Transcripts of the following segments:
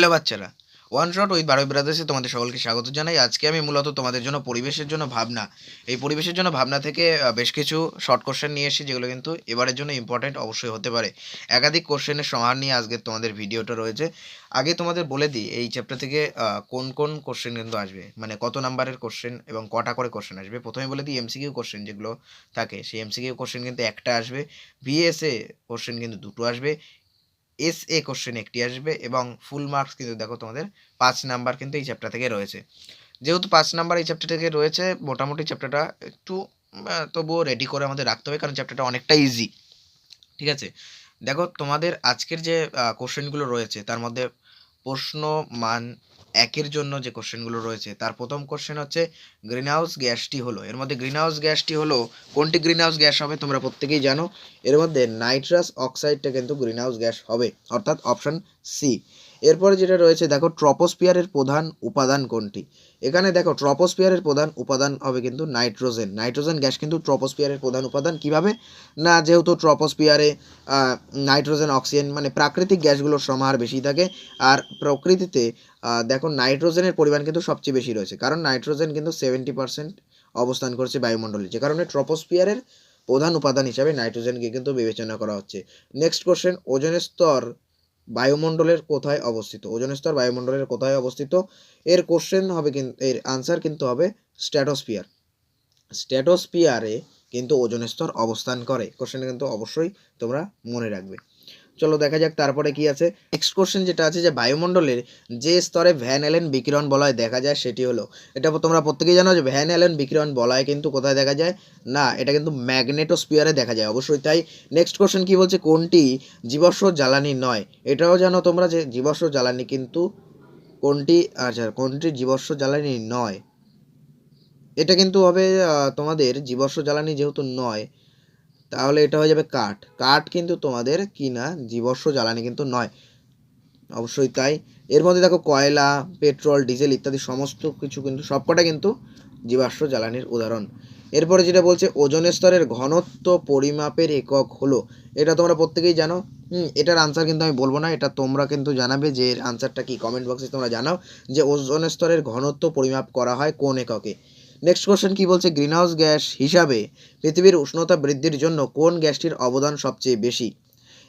Hello বাচ্চারা। One shot with বারোই ব্রাদার্সে তোমাদের সকলকে স্বাগত জানাই। আজকে আমি মূলত তোমাদের জন্য পরিবেশের জন্য ভাবনা। এই পরিবেশের জন্য ভাবনা থেকে বেশ কিছু শর্ট কোশ্চেন নিয়ে এসেছি, যেগুলো কিন্তু এবারের জন্য ইম্পর্টেন্ট অবশ্যই হতে পারে। একাধিক কোশ্চেনের সমাহার নিয়ে আজকে তোমাদের ভিডিওটা রয়েছে। আগে তোমাদের বলে দিই, এই চ্যাপ্টার থেকে কোন কোন কোশ্চেন কিন্তু আসবে? মানে কত নাম্বারের কোশ্চেন এবং কটা করে কোশ্চেন আসবে? প্রথমে বলে দিই এমসিকিউ কোশ্চেন যেগুলো থাকে। সেই এমসিকিউ কোশ্চেন কিন্তু একটা আসবে। ভিএসএ কোশ্চেন কিন্তু দুটো আসবে। এস এ কোশ্চেন একটি আসবে এবং ফুল মার্কস কিন্তু দেখো তোমাদের পাঁচ নাম্বার কিন্তু এই চ্যাপ্টার থেকে রয়েছে। যেহেতু পাঁচ নাম্বার এই চ্যাপ্টার থেকে রয়েছে, মোটামুটি চ্যাপ্টারটা একটু তবুও রেডি করে আমাদের রাখতে হবে কারণ চ্যাপ্টারটা অনেকটা ইজি ঠিক আছে? দেখো তোমাদের আজকের যে কোশ্চেনগুলো রয়েছে, তার মধ্যে প্রশ্ন মান একের জন্য যে কোশ্চেনগুলো রয়েছে, তার প্রথম কোশ্চেন হচ্ছে গ্রিন হাউস গ্যাসটি হলো। এর মধ্যে গ্রিন হাউস গ্যাসটি হলো, কোনটি গ্রিন হাউস গ্যাস হবে তোমরা প্রত্যেকেই জানো। এর মধ্যে নাইট্রাস অক্সাইডটা কিন্তু গ্রিন হাউস গ্যাস হবে, অর্থাৎ অপশান সি এরপরে যেটা রয়েছে, দেখো ট্রপোস্পিয়ারের প্রধান উপাদান কোনটি? এখানে দেখো ট্রপোস্পিয়ারের প্রধান উপাদান হবে কিন্তু নাইট্রোজেন নাইট্রোজেন গ্যাস কিন্তু ট্রপোস্পিয়ারের প্রধান উপাদান। কীভাবে? না, যেহেতু ট্রপোস্পিয়ারে নাইট্রোজেন অক্সিজেন মানে প্রাকৃতিক গ্যাসগুলোর সমাহার বেশি থাকে, আর প্রকৃতিতে দেখো নাইট্রোজেনের পরিমাণ কিন্তু সবচেয়ে বেশি রয়েছে, কারণ নাইট্রোজেন কিন্তু সেভেন্টি পার্সেন্ট অবস্থান করছে বায়ুমণ্ডলে, যে কারণে ট্রপোস্পিয়ারের প্রধান উপাদান হিসাবে নাইট্রোজেনকে কিন্তু বিবেচনা করা হচ্ছে। নেক্সট কোশ্চেন ওজনের স্তর বায়ুমণ্ডলের কোথায় অবস্থিত? ওজন স্তর বায়ুমণ্ডলের কোথায় অবস্থিত? এর কোশ্চেন হবে কিন্তু এর আনসার কিন্তু হবে স্ট্যাটোস্পিয়ার স্ট্যাটোস্পিয়ারে কিন্তু ওজন স্তর অবস্থান করে। কোশ্চেনটা কিন্তু অবশ্যই তোমরা মনে রাখবে। চলো দেখা যাক তারপরে কি আছে। নেক্সট কোশ্চেন যেটা আছে যে বায়ুমণ্ডলের যে স্তরে ভ্যান অ্যালেন বিকিরণ বলয় দেখা যায় সেটি হলো। এটা তোমরা প্রত্যেকেই জানো যে ভ্যান অ্যালেন বিকিরণ বলয় কিন্তু কোথায় দেখা যায়? না, এটা কিন্তু ম্যাগনেটোস্পিয়ারে দেখা যায় অবশ্যই। তাই নেক্সট কোশ্চেন কি বলছে? কোনটি জীবাশ্ম জ্বালানি নয়? এটাও জানো তোমরা যে জীবাশ্ম জ্বালানি কিন্তু কোনটি আচ্ছা কোনটি জীবাশ্ম জ্বালানি নয়? এটা কিন্তু হবে তোমাদের জীবাশ্ম জ্বালানি যেহেতু নয় তাহলে এটা হয়ে যাবে কাঠ। কাঠ কিন্তু তোমাদের কি না জীবাশ্ম জ্বালানি কিন্তু নয়। অবশ্যই তাই। এর মধ্যে দেখো কয়লা, পেট্রোল, ডিজেল ইত্যাদি সমস্ত কিছু কিন্তু সবকটা কিন্তু জীবাশ্ম জ্বালানির উদাহরণ। এরপরে যেটা বলছে ওজন স্তরের ঘনত্ব পরিমাপের একক হলো। এটা তোমরা প্রত্যেকেই জানো। হুম, এটার আনসার কিন্তু আমি বলব না, এটা তোমরা কিন্তু জানাবে যে এর আনসারটা কি। কমেন্ট বক্সে তোমরা জানাও যে ওজন স্তরের ঘনত্ব পরিমাপ করা হয় কোন এককে। নেক্সট কোশ্চেন কি বলছে গ্রিনহাউস গ্যাস হিসাবে পৃথিবীর উষ্ণতা বৃদ্ধির জন্য কোন গ্যাসটির অবদান সবচেয়ে বেশি?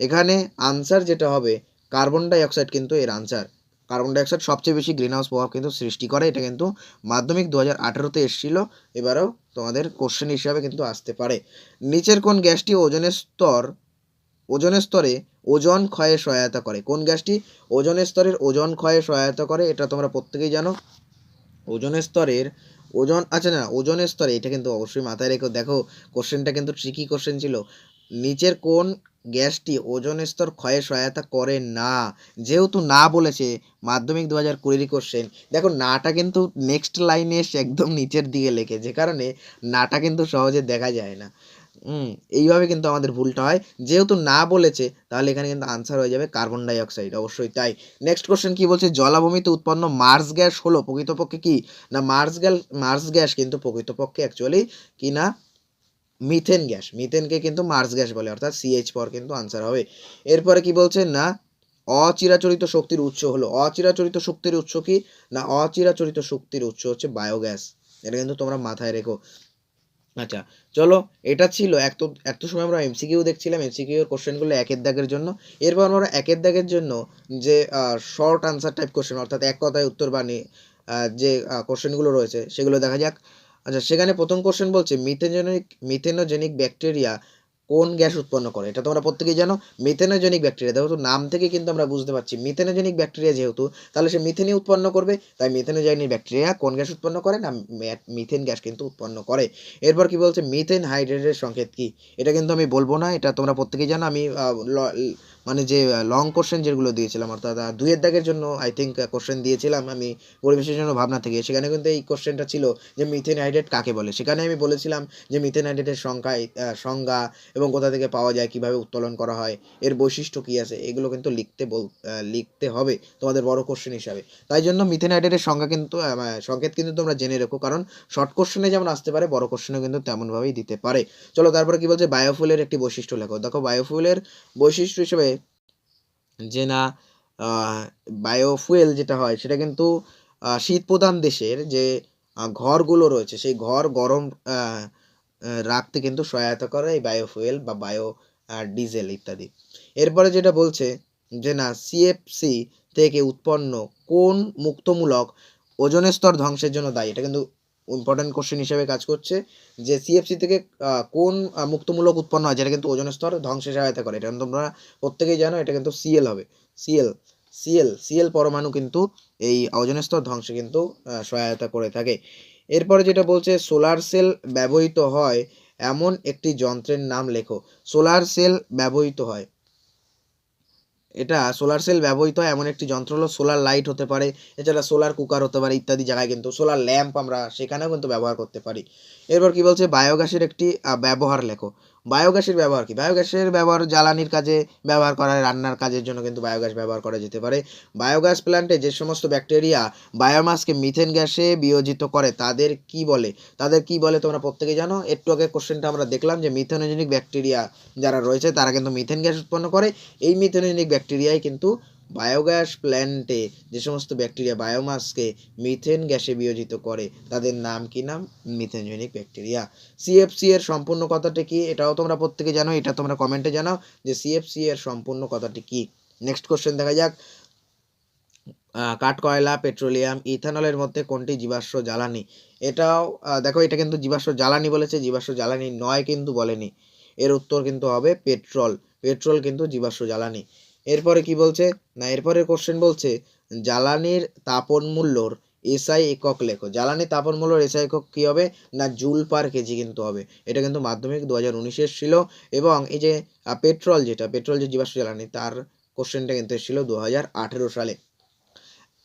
এখানে আনসার যেটা হবে কার্বন ডাই অক্সাইড কিন্তু এর আনসার কার্বন ডাই অক্সাইড সবচেয়ে বেশি গ্রিনহাউস প্রভাব কিন্তু সৃষ্টি করে, এটা কিন্তু মাধ্যমিক দু হাজার আঠেরোতে এসেছিল, এবারেও তোমাদের কোশ্চেন হিসাবে কিন্তু আসতে পারে। নিচের কোন গ্যাসটি ওজনের স্তর, ওজনের স্তরে ওজন ক্ষয়ে সহায়তা করে? কোন গ্যাসটি ওজনের স্তরের ওজন ক্ষয়ে সহায়তা করে, এটা তোমরা প্রত্যেকেই জানো। ওজনের স্তরের ওজন আচ্ছা না, ওজনের স্তরে, এটা কিন্তু অবশ্যই মাথায় রেখো। দেখো কোশ্চেনটা কিন্তু ট্রিকি কোশ্চেন ছিল। নিচের কোন গ্যাসটি ওজন স্তর ক্ষয়ে সহায়তা করে না? যেহেতু না বলেছে মাধ্যমিক দু হাজার কুড়ির কোশ্চেন দেখো, নাটা কিন্তু নেক্সট লাইনে একদম নিচের দিকে লেখে, যে কারণে নাটা কিন্তু সহজে দেখা যায় না। এইভাবে কিন্তু আমাদের ভুলটা হয়। যেহেতু না বলেছে, তাহলে এখানে কিন্তু আনসার হয়ে যাবে কার্বন ডাই অক্সাইড অবশ্যই তাই। নেক্সট কোশ্চেন কি বলছে? জলাভূমিতে উৎপন্ন মার্স গ্যাস হলো প্রকৃতপক্ষে কি? না মার্স গ্যাস মার্স গ্যাস কিন্তু প্রকৃতপক্ষে অ্যাকচুয়ালি কি না? মিথেন গ্যাস মিথেনকে কিন্তু মার্স গ্যাস বলে, অর্থাৎ সিএইচ পর কিন্তু আনসার হবে। এরপরে কি বলছে? না, অচিরাচরিত শক্তির উৎস হলো। অচিরাচরিত শক্তির উৎস কি? না, অচিরাচরিত শক্তির উৎস হচ্ছে বায়োগ্যাস এটা কিন্তু তোমরা মাথায় রেখো। আচ্ছা চলো, এটা ছিল, এক তো সময় আমরা এমসিকিউ দেখছিলাম এমসিকিউ এর কোশ্চেনগুলো একের দাগের জন্য। এরপর আমরা একের দাগের জন্য যে শর্ট আনসার টাইপ কোশ্চেন অর্থাৎ এক কথায় উত্তর বাণী যে কোশ্চেনগুলো রয়েছে, সেগুলো দেখা যাক। আচ্ছা সেখানে প্রথম কোশ্চেন বলছে, মিথেনজেনিক, মিথেনোজেনিক ব্যাকটেরিয়া কোন গ্যাস উৎপন্ন করে? এটা তোমরা প্রত্যেকেই জানো। মিথেনোজেনিক ব্যাকটেরিয়া তো, নাম থেকে কিন্তু আমরা বুঝতে পারছি। মিথেনোজেনিক ব্যাকটেরিয়া যেহেতু, তাহলে সে মিথেনই উৎপন্ন করবে। তাই মিথেনোজেনিক ব্যাকটেরিয়া কোন গ্যাস উৎপন্ন করে না মিথেন গ্যাস কিন্তু উৎপন্ন করে? এরপর কি বলছে? মিথেন হাইড্রেটের সংকেত কি? এটা কিন্তু আমি বলব না। এটা তোমরা প্রত্যেকেই জানো। আমি মানে যে লং কোশ্চেন যেগুলো দিয়েছিলাম অর্থাৎ আহ, দুইয়ের দাগের জন্য আই থিঙ্ক কোশ্চেন দিয়েছিলাম আমি পরিবেশের জন্য ভাবনা থেকে। সেখানে কিন্তু এই কোশ্চেনটা ছিল যে মিথেন হাইড্রেট কাকে বলে? সেখানে আমি বলেছিলাম যে মিথেন হাইড্রেটের সংখ্যায় সংজ্ঞা এবং কোথা থেকে পাওয়া যায় কীভাবে উত্তোলন করা হয় এর বৈশিষ্ট্য কী আছে এগুলো কিন্তু লিখতে বল লিখতে হবে তোমাদের বড় কোশ্চেন হিসাবে। তাই জন্য মিথেন হাইড্রেটের সংখ্যা কিন্তু সংকেত কিন্তু তোমরা জেনে রেখো কারণ শর্ট কোশ্চেনে যেমন আসতে পারে বড় কোশ্চেনেও কিন্তু তেমনভাবেই দিতে পারে। চলো তারপরে কি বলছে? বায়োফুলের একটি বৈশিষ্ট্য লেখো। দেখো বায়োফুলের বৈশিষ্ট্য হিসেবে যে না বায়োফুয়েল যেটা হয়, সেটা কিন্তু শীত প্রধান দেশের যে ঘরগুলো রয়েছে, সেই ঘর গরম রাখতে কিন্তু সহায়তা করে এই বায়োফুয়েল বা বায়ো ডিজেল ইত্যাদি। এরপরে যেটা বলছে যে না সিএফসি থেকে উৎপন্ন কোন মুক্তমূলক ওজনের স্তর ধ্বংসের জন্য দায়ী? এটা কিন্তু ইম্পর্টেন্ট কোশ্চেন হিসেবে কাজ করছে যে সিএফসি থেকে কোন মুক্তমূলক উৎপন্ন হয়, যেটা কিন্তু ওজন স্তর ধ্বংসে সহায়তা করে। এটা কিন্তু তোমরা প্রত্যেকেই জানো, এটা কিন্তু সিএল হবে। সিএল সিএল সিএল পরমাণু কিন্তু এই ওজনের স্তর ধ্বংসে কিন্তু সহায়তা করে থাকে। এরপরে যেটা বলছে সোলার সেল ব্যবহৃত হয় এমন একটি যন্ত্রের নাম লেখো। সোলার সেল ব্যবহৃত হয়। এটা সোলার সেল ব্যবহৃত হয়, এমন একটি যন্ত্র হলো সোলার লাইট হতে পারে, এছাড়া সোলার কুকার হতে পারে ইত্যাদি জায়গায় কিন্তু সোলার ল্যাম্প আমরা সেখানেও কিন্তু ব্যবহার করতে পারি। এরপর কি বলছে? বায়োগ্যাসের একটি ব্যবহার লেখো। বায়োগ্যাসের ব্যবহার কি? বায়োগ্যাসের ব্যবহার জ্বালানির কাজে ব্যবহার করা রান্নার কাজের জন্য কিন্তু বায়োগ্যাস ব্যবহার করা যেতে পারে। বায়োগ্যাস প্ল্যান্টে যে সমস্ত ব্যাকটেরিয়া বায়োমাসকে মিথেন গ্যাসে বিয়োজিত করে, তাদের কি বলে? তাদের কি বলে তোমরা প্রত্যেকে জানো? একটু আগে কোশ্চেনটা আমরা দেখলাম যে মিথেনোজেনিক ব্যাকটেরিয়া যারা রয়েছে, তারা কিন্তু মিথেন গ্যাস উৎপন্ন করে। এই মিথেনোজেনিক ব্যাকটেরিয়াই কিন্তু বায়োগ্যাস প্ল্যান্টে যে সমস্ত ব্যাকটেরিয়া বায়োমাসকে মিথেন গ্যাসে বিয়োজিত করে, তাদের নাম কি নাম? মিথেনজেনিক ব্যাকটেরিয়া সিএফসি এর সম্পূর্ণ কথাটি কি? এটাও তোমরা প্রত্যেকে জানো, এটা তোমরা কমেন্টে জানাও যে সিএফসি এর সম্পূর্ণ কথাটি কি? নেক্সট কোশ্চেন দেখা যাক। কাঠ কয়লা পেট্রোলিয়াম ইথানলের মধ্যে কোনটি জীবাশ্ম জ্বালানি? এটাও দেখো এটা কিন্তু জীবাশ্ম জ্বালানি বলেছে, জীবাশ্ম জ্বালানি নয় কিন্তু বলেনি। এর উত্তর কিন্তু হবে পেট্রোল। পেট্রোল কিন্তু জীবাশ্ম জ্বালানি। এরপরে কি বলছে? না এরপরে কোশ্চেন বলছে, জ্বালানির তাপন মূল্যর এসআই একক লেখো। জ্বালানি তাপন মূল্যর এসআই একক কী হবে? না, জুল পার কেজি কিন্তু হবে। এটা কিন্তু মাধ্যমিক দু হাজার উনিশের ছিল এবং এই যে পেট্রোল যেটা, পেট্রোল যে জীবাশ্ম জ্বালানি, তার কোশ্চেনটা কিন্তু এসেছিল দু হাজার আঠেরো সালে।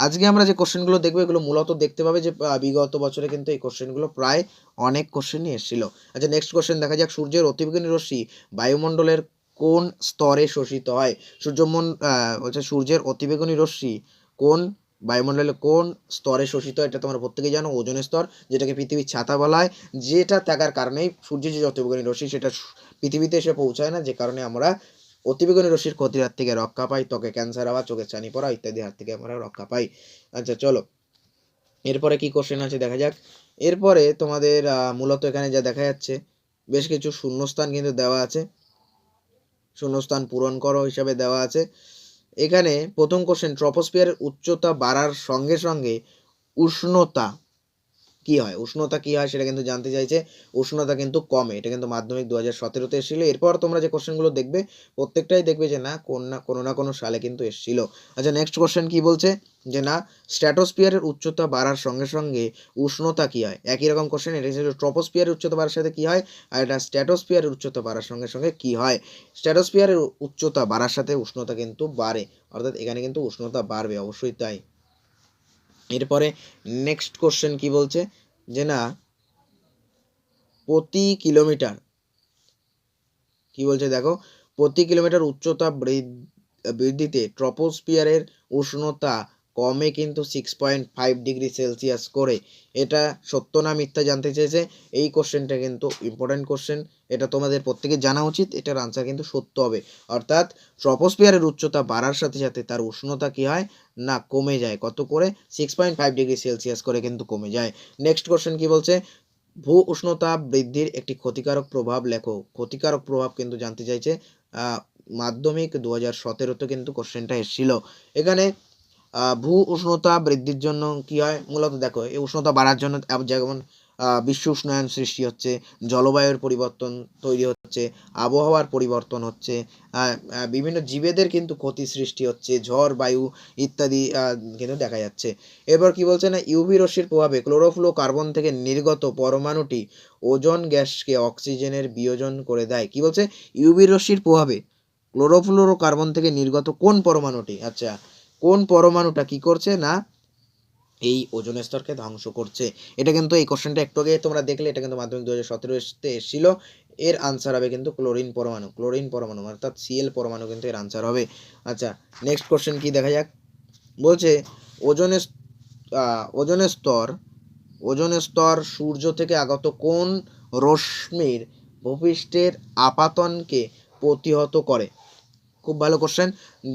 আজকে আমরা যে কোশ্চেনগুলো দেখব, এগুলো মূলত দেখতে পাবে যে বিগত বছরে কিন্তু এই কোশ্চেনগুলো প্রায় অনেক কোশ্চেনই এসেছিল। আচ্ছা নেক্সট কোশ্চেন দেখা যাক। সূর্যের অতিবেগুনি রশ্মি বায়ুমণ্ডলের কোন স্তরে শোষিত হয়? সূর্যমন বলছে সূর্যের অতিবেগুনি রশ্মি কোন বায়ুমণ্ডলে কোন স্তরে শোষিত এটা তোমরা প্রত্যেকেই জানো, ওজনের স্তর, যেটাকে পৃথিবীর ছাতা বলা হয়। যেটা থাকার কারণেই সূর্যের যে অতিবেগুনি রশ্মি, সেটা পৃথিবীতে এসে পৌঁছায় না, যে কারণে আমরা অতিবেগুনি রশ্মির ক্ষতির হাত থেকে রক্ষা পাই, ত্বকে ক্যান্সার হওয়া চোখের চানি পড়া ইত্যাদি হাত থেকে আমরা রক্ষা পাই। আচ্ছা চলো। এরপরে কি কোশ্চেন আছে দেখা যাক। এরপরে তোমাদের মূলত এখানে যা দেখা যাচ্ছে, বেশ কিছু শূন্যস্থান কিন্তু দেওয়া আছে। শূন্যস্থান পূরণ করো হিসাবে দেওয়া আছে। এখানে প্রথম কোশ্চেন ট্রপোস্ফিয়ারের উচ্চতা বাড়ার সঙ্গে সঙ্গে উষ্ণতা কি হয়? উষ্ণতা কি হয় সেটা কিন্তু জানতে চাইছে। উষ্ণতা কিন্তু কমে। এটা কিন্তু মাধ্যমিক দু হাজার সতেরোতে এসেছিল। এরপর তোমরা যে কোশ্চেনগুলো দেখবে, প্রত্যেকটাই দেখবে যে না, কোন না, কোনো না কোনো সালে কিন্তু এসেছিল। আচ্ছা নেক্সট কোশ্চেন কি বলছে? যে না স্ট্র্যাটোস্ফিয়ারের উচ্চতা বাড়ার সঙ্গে সঙ্গে উষ্ণতা কি হয়? একই রকম কোশ্চেন এটা হচ্ছে ট্রপোস্ফিয়ারের উচ্চতা বাড়ার সাথে কি হয়? আর এটা স্ট্র্যাটোস্ফিয়ারের উচ্চতা বাড়ার সঙ্গে সঙ্গে কি হয়? স্ট্র্যাটোস্ফিয়ারের উচ্চতা বাড়ার সাথে উষ্ণতা কিন্তু বাড়ে। অর্থাৎ এখানে কিন্তু উষ্ণতা বাড়বে, অবশ্যই তাই। এরপরে নেক্সট কোশ্চেন কি বলছে? যে না, প্রতি কিলোমিটার, কি বলছে দেখো? প্রতি কিলোমিটার উচ্চতা বৃদ্ধ- বৃদ্ধিতে ট্রপোস্ফিয়ারের উষ্ণতা কমে কিন্তু six point five degree Celsius করে। এটা সত্য না মিথ্যা জানতে চেয়েছে। এই কোশ্চেনটা কিন্তু ইম্পর্ট্যান্ট কোশ্চেন এটা তোমাদের প্রত্যেকে জানা উচিত। এটার আনসার কিন্তু সত্য হবে। অর্থাৎ ট্রপোস্ফিয়ারের উচ্চতা বাড়ার সাথে সাথে তার উষ্ণতা কি হয়? না, কমে যায়। কত করে? Six point five degree Celsius করে কিন্তু কমে যায়। নেক্সট কোশ্চেন কি বলছে? ভূ উষ্ণতা বৃদ্ধির একটি ক্ষতিকারক প্রভাব লেখো। ক্ষতিকারক প্রভাব কিন্তু জানতে চাইছে মাধ্যমিক দু হাজার সতেরোতে কিন্তু কোশ্চেনটা এসেছিল। এখানে ভূ উষ্ণতা বৃদ্ধির জন্য কি হয়? মূলত দেখো, এই উষ্ণতা বাড়ার জন্য যেমন বিশ্ব উষ্ণায়ন সৃষ্টি হচ্ছে, জলবায়ুর পরিবর্তন তৈরি হচ্ছে, আবহাওয়ার পরিবর্তন হচ্ছে বিভিন্ন জীবেদের কিন্তু ক্ষতি সৃষ্টি হচ্ছে, ঝড়, বায়ু ইত্যাদি কিন্তু দেখা যাচ্ছে। এবার কি বলছে না, ইউভি রশ্মির প্রভাবে ক্লোরোফ্লো কার্বন থেকে নির্গত পরমাণুটি ওজন গ্যাসকে অক্সিজেনের বিয়োজন করে দেয়। কি বলছে? ইউভি রশ্মির প্রভাবে ক্লোরোফ্লোরো কার্বন থেকে নির্গত কোন পরমাণুটি? আচ্ছা কোন পরমাণুটা কি করছে না এই ওজন স্তরকে ধ্বংস করছে? এটা কিন্তু এই কোশ্চেনটা একটু আগে তোমরা দেখলে, এটা কিন্তু মাধ্যমিক দু হাজার সতেরো এসেছিল। এর আনসার হবে কিন্তু ক্লোরিন পরমাণু ক্লোরিন পরমাণু, অর্থাৎ সিএল পরমাণু কিন্তু এর আনসার হবে। আচ্ছা নেক্সট কোশ্চেন কি দেখা যাক? বলছে ওজনের ওজনের স্তর ওজনের স্তর সূর্য থেকে আগত কোন রশ্মির ভূপৃষ্ঠের আপাতনকে প্রতিহত করে? খুব ভালো কোশ্চেন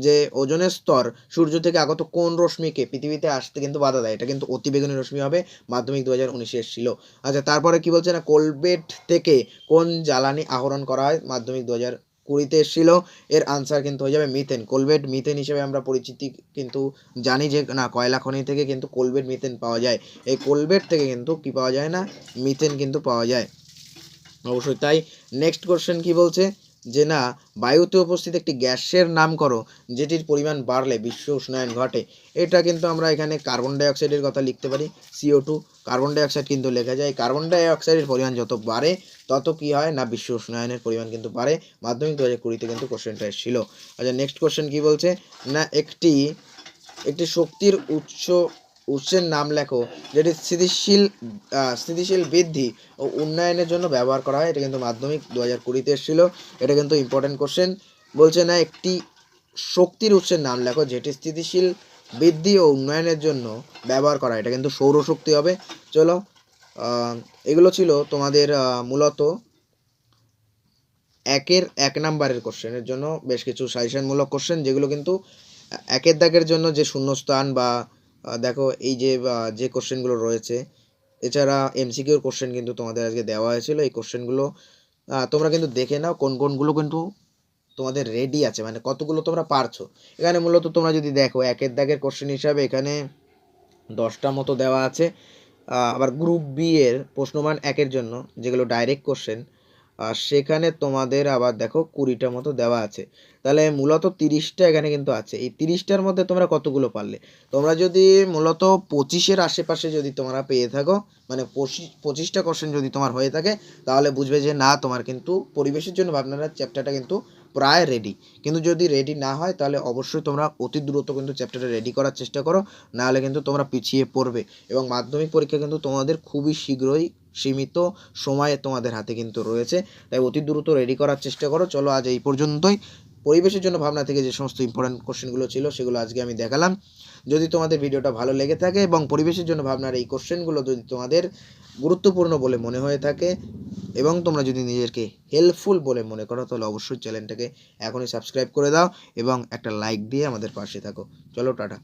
যে ওজনের স্তর সূর্য থেকে আগত কোন রশ্মিকে পৃথিবীতে আসতে কিন্তু বাধা দেয়? এটা কিন্তু অতিবেগুনি রশ্মি হবে, মাধ্যমিক দু হাজার উনিশে এসেছিল। আচ্ছা তারপরে কি বলছে না, কোলবেট থেকে কোন জ্বালানি আহরণ করা হয়? মাধ্যমিক দু হাজার কুড়িতে এসেছিল। এর আনসার কিন্তু হয়ে যাবে মিথেন কোলবেট মিথেন হিসেবে আমরা পরিচিতি কিন্তু জানি যে, না, কয়লা খনি থেকে কিন্তু কোলবেট মিথেন পাওয়া যায়। এই কোলবেট থেকে কিন্তু কি পাওয়া যায় না? মিথেন কিন্তু পাওয়া যায়। অবশ্যই তাই। নেক্সট কোশ্চেন কি বলছে? যে না, বায়ুতে উপস্থিত একটি গ্যাসের নাম করো যেটির পরিমাণ বাড়লে বিশ্ব উষ্ণায়ন ঘটে। এটা কিন্তু আমরা এখানে কার্বন ডাইঅক্সাইডের কথা লিখতে পারি সিও টু কার্বন ডাইঅক্সাইড কিন্তু লেখা যায় কার্বন ডাইঅক্সাইডের পরিমাণ যত বাড়ে, তত কি হয় না, বিশ্ব উষ্ণায়নের পরিমাণ কিন্তু বাড়ে। মাধ্যমিক দু হাজার কুড়িতে কিন্তু কোশ্চেনটা এসেছিল। আচ্ছা নেক্সট কোশ্চেন কি বলছে? না, একটি একটি শক্তির উৎস উৎসের নাম লেখো, যেটি স্থিতিশীল স্থিতিশীল বৃদ্ধি ও উন্নয়নের জন্য ব্যবহার করা হয়। এটা কিন্তু মাধ্যমিক দু হাজার কুড়িতে এসেছিল। এটা কিন্তু ইম্পর্টেন্ট কোশ্চেন বলছে না, একটি শক্তির উৎসের নাম লেখো, যেটি স্থিতিশীল বৃদ্ধি ও উন্নয়নের জন্য ব্যবহার করা এটা কিন্তু সৌরশক্তি হবে। চলো এগুলো ছিল তোমাদের মূলত একের এক নাম্বারের কোশ্চেনের জন্য বেশ কিছু সাজেশনমূলক কোশ্চেন যেগুলো কিন্তু একের দাগের জন্য যে শূন্যস্থান বা দেখো, এই যে যে কোশ্চেনগুলো রয়েছে, এছাড়া এমসিকিউর কোশ্চেন কিন্তু তোমাদের আজকে দেওয়া হয়েছিল। এই কোশ্চেনগুলো তোমরা কিন্তু দেখে নাও কোন কোনগুলো কিন্তু তোমাদের রেডি আছে মানে কতগুলো তোমরা পারছ। এখানে মূলত তোমরা যদি দেখো, একের দাগের কোশ্চেন হিসাবে এখানে দশটা মতো দেওয়া আছে। আবার গ্রুপ বি এর প্রশ্নমান একের জন্য, যেগুলো ডাইরেক্ট কোশ্চেন আর সেখানে তোমাদের আবার দেখো কুড়িটার মতো দেওয়া আছে। তাহলে মূলত তিরিশটা এখানে কিন্তু আছে। এই তিরিশটার মধ্যে তোমরা কতগুলো পারলে? তোমরা যদি মূলত পঁচিশের আশেপাশে যদি তোমরা পেয়ে থাকো মানে পঁচিশ, পঁচিশটা কোশ্চেন যদি তোমার হয়ে থাকে, তাহলে বুঝবে যে না, তোমার কিন্তু পরিবেশের জন্য ভাবনাটা চ্যাপ্টারটা কিন্তু প্রায় রেডি কিন্তু যদি রেডি না হয়, তাহলে অবশ্যই তোমরা অতি দ্রুত কিন্তু চ্যাপ্টারটা রেডি করার চেষ্টা করো, নাহলে কিন্তু তোমরা পিছিয়ে পড়বে। এবং মাধ্যমিক পরীক্ষা কিন্তু তোমাদের খুবই শীঘ্রই সীমিত সময়ে তোমাদের হাতে কিন্তু রয়েছে। তাই অতি দ্রুত রেডি করার চেষ্টা করো। চলো আজ এই পর্যন্তই। পরিবেশের জন্য ভাবনা থেকে যে সমস্ত ইম্পর্টেন্ট কোশ্চেনগুলো ছিল, সেগুলো আজকে আমি দেখালাম। যদি তোমাদের ভিডিওটা ভালো লেগে থাকে এবং পরিবেশের জন্য ভাবনার এই কোশ্চেনগুলো যদি তোমাদের গুরুত্বপূর্ণ বলে মনে হয়ে থাকে এবং তোমরা যদি নিজেকে হেল্পফুল বলে মনে করো, তাহলে অবশ্যই চ্যানেলটাকে এখনই সাবস্ক্রাইব করে দাও এবং একটা লাইক দিয়ে আমাদের পাশে থাকো। চলো, টাটা।